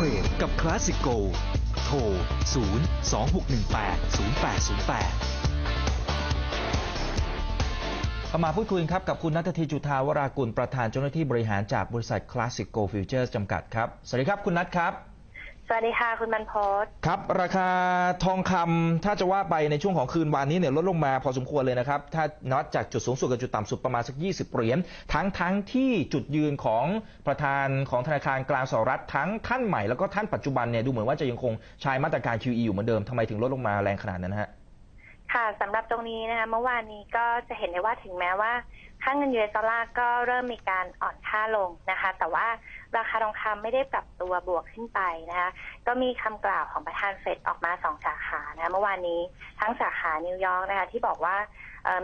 เทรดกับคลาสสิโกโทร 0 2 6 1 8 0 8 0 8 เข้ามาพูดคุยครับกับคุณนัทธีจุธาวรากุลประธานเจ้าหน้าที่บริหารจากบริษัท Classic Go Futures จำกัดครับ สวัสดีครับคุณนัทครับ สวัสดีค่ะ คุณบรรพศครับ ราคาทองคำถ้าจะว่าไปในช่วงของคืนวานนี้เนี่ยลดลงมาพอสมควรเลยนะครับ ถ้านัดจากจุดสูงสุดกับจุดต่ำสุดประมาณสัก 20 เหรียญทั้งทั้งที่จุดยืนของประธานของธนาคารกลางสหรัฐทั้งท่านใหม่แล้วก็ท่านปัจจุบันเนี่ยดูเหมือนว่าจะยังคงใช้มาตรการ QE อยู่เหมือนเดิมทำไมถึงลดลงมาแรงขนาดนั้นฮะ ค่ะสำหรับตรงนี้นะคะเมื่อวานนี้ก็จะเห็นได้ว่าถึงแม้ว่า ค่าเงินยูเอสดอลลาร์ก็เริ่มมีการอ่อนค่าลงนะคะ แต่ว่าราคาทองคำไม่ได้ปรับตัวบวกขึ้นไปนะคะ ก็มีคำกล่าวของประธานเฟดออกมาสองสาขานะเมื่อวานนี้ทั้งสาขานิวยอร์กนะคะที่บอกว่า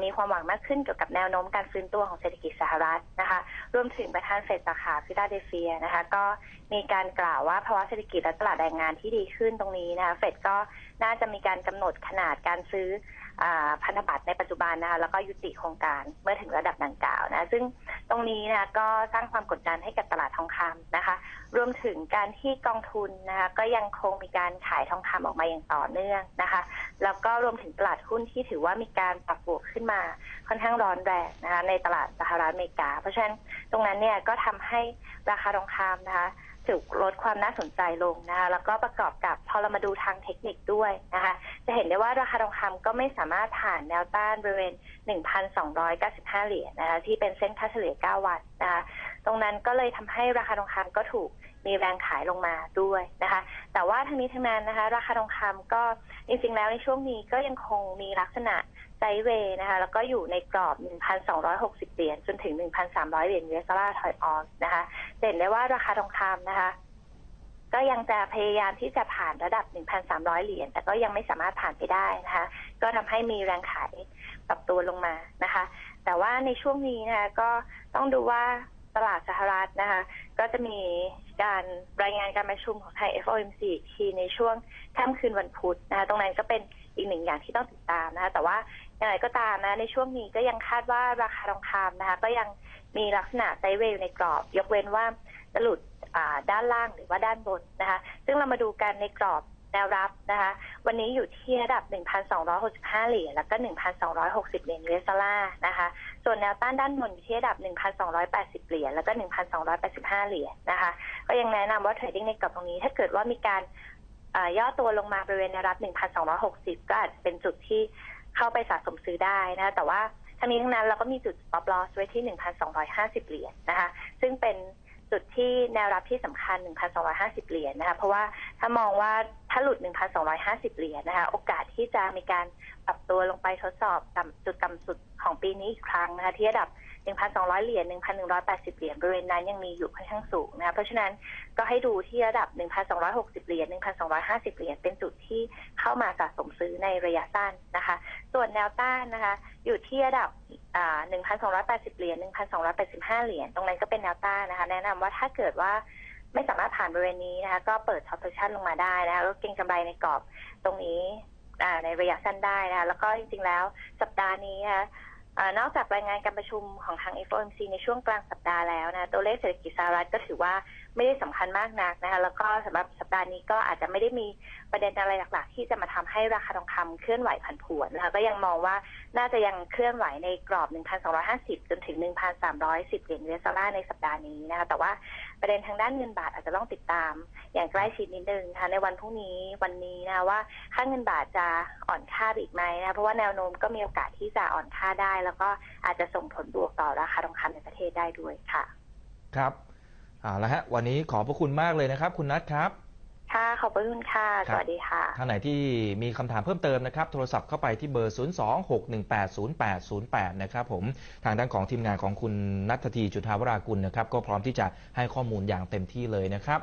มีความหวังมากขึ้นเกี่ยวกับแนวโน้มการฟื้นตัวของเศรษฐกิจสหรัฐนะคะ รวมถึงประธานเฟดสาขาฟิลาเดลเฟียนะคะ ก็มีการกล่าวว่าภาวะเศรษฐกิจและตลาดแรงงานที่ดีขึ้นตรงนี้นะคะ เฟดก็ น่าจะมีการกำหนดขนาดการซื้อพันธบัตรในปัจจุบันนะคะแล้วก็ยุติโครงการเมื่อถึงระดับดังกล่าวนะ ซึ่งตรงนี้นะก็สร้างความกดดันให้กับตลาดทองคำนะคะ รวมถึงการที่กองทุนนะคะก็ยังคงมีการขายทองคำออกมาอย่างต่อเนื่องนะคะ แล้วก็รวมถึงตลาดหุ้นที่ถือว่ามีการปรับบวกขึ้นมาค่อนข้างร้อนแรงนะคะในตลาดสหรัฐอเมริกา เพราะฉะนั้นตรงนั้นเนี่ยก็ทำให้ราคาทองคำนะคะ ถูกลดความน่าสนใจลงนะคะแล้วก็ประกอบกับพอเรามาดูทางเทคนิคด้วยนะคะ จะเห็นได้ว่าราคาทองคำก็ไม่สามารถผ่านแนวต้านบริเวณ 1,295 เหรียญนะคะที่เป็นเส้นค่าเฉลี่ย 9 วันนะคะตรงนั้นก็เลยทำให้ราคาทองคำก็ถูก มีแรงขายลงมาด้วยนะคะ แต่ว่าทั้งนี้ทั้งนั้นนะคะ ราคาทองคำก็จริงๆแล้วในช่วงนี้ก็ยังคงมีลักษณะไซเวย์นะคะ แล้วก็อยู่ในกรอบ 1,260 เหรียญจนถึง 1,300 เหรียญ US ดอลลาร์ถอยออนนะคะเห็นได้ว่าราคาทองคำนะคะก็ยังจะพยายามที่จะผ่านระดับ 1,300 เหรียญ แต่ก็ยังไม่สามารถผ่านไปได้นะคะ ก็ทำให้มีแรงขายปรับตัวลงมานะคะ แต่ว่าในช่วงนี้นะคะก็ต้องดูว่าตลาดสหรัฐนะคะ ก็จะมี การรายงานการประชุมของไทย FOMC อีกทีในช่วงค่ำคืนวันพุธนะคะตรงนั้นก็เป็นอีกหนึ่งอย่างที่ต้องติดตามนะคะแต่ว่าอย่างไรก็ตามนะในช่วงนี้ก็ยังคาดว่าราคาทองคำนะคะก็ยังมีลักษณะไซเวย์อยู่ในกรอบ ยกเว้นว่าจะหลุดด้านล่างหรือว่าด้านบนนะคะซึ่งเรามาดูกันในกรอบ แนวรับนะคะ วันนี้อยู่ที่ระดับ 1,265 เหรียญแล้วก็ 1,260 เหรียญ US ดอลลาร์นะคะ ส่วนแนวต้านด้านบนอยู่ที่ระดับ 1,280 เหรียญแล้วก็ 1,285 เหรียญนะคะ ก็ยังแนะนำว่าเทรดดิ้งในกรอบตรงนี้ถ้าเกิดว่ามีการย่อตัวลงมาบริเวณแนวรับ 1,260 ก็อาจจะเป็นจุดที่เข้าไปสะสมซื้อได้นะะแต่ว่าทั้งนี้ทั้งนั้นเราก็มีจุด stop loss ไว้ที่ 1,250 เหรียญนะคะ ซึ่งเป็น จุดที่แนวรับที่สำคัญ 1,250 เหรียญนะคะเพราะว่าถ้ามองว่าถ้าหลุด 1,250 เหรียญนะคะโอกาสที่จะมีการปรับตัวลงไปทดสอบจุดต่ำสุดของปีนี้อีกครั้งนะคะที่ระดับ 1,200 เหรียญ 1,180 เหรียญ บริเวณนั้นยังมีอยู่ค่อนข้างสูงนะคะเพราะฉะนั้นก็ให้ดูที่ระดับ 1,260 เหรียญ 1,250 เหรียญ เป็นจุดที่เข้ามาสะสมซื้อในระยะสั้นนะคะ ส่วนแนวต้านนะคะ อยู่ที่ระดับ 1,280 เหรียญ 1,285 เหรียญ ตรงนั้นก็เป็นแนวต้านนะคะ แนะนำว่าถ้าเกิดว่าไม่สามารถผ่านบริเวณนี้นะคะ ก็เปิดช็อตโพซิชันลงมาได้นะคะก็เก็งกำไรในกรอบตรงนี้ในระยะสั้นได้นะคะแล้วก็จริงๆแล้วสัปดาห์นี้นะคะ นอกจากรายงานการประชุมของทาง FOMC ในช่วงกลางสัปดาห์แล้วนะตัวเลขเศรษฐกิจสหรัฐก็ถือว่าไม่ได้สำคัญมากนักนะคะแล้วก็สำหรับสัปดาห์นี้ก็อาจจะไม่ได้มีประเด็นอะไรหลัก ๆ ที่จะมาทำให้ราคาทองคำเคลื่อนไหวผันผวนนะคะก็ยังมองว่าน่าจะยังเคลื่อนไหวในกรอบ 1,250 จนถึง 1,310 เหรียญ US ดอลลาร์ในสัปดาห์นี้นะคะแต่ว่าประเด็นทางด้านเงินบาทอาจจะต้องติดตาม อย่างใกล้ชิดนิดนึงนะคะในวันพรุ่งนี้วันนี้นะคะว่าค่าเงินบาทจะอ่อนค่าไปอีกไหมนะคะเพราะว่าแนวโน้มก็มีโอกาสที่จะอ่อนค่าได้แล้วก็อาจจะส่งผลบวกต่อราคาทองคำในประเทศได้ด้วยค่ะ ครับเอาละฮะ วันนี้ขอบพระคุณมากเลยนะครับ คุณนัทครับ ค่ะขอบพระคุณค่ะคสรับวัสดีค่ะท่านไหนที่มีคำถามเพิ่มเติมนะครับ โทรศัพท์เข้าไปที่เบอร์ 026180808 นะครับผมทางด้านของทีมงานของคุณนัททีจุธาวรากุลนะครับ ก็พร้อมที่จะให้ข้อมูลอย่างเต็มที่เลยนะครับ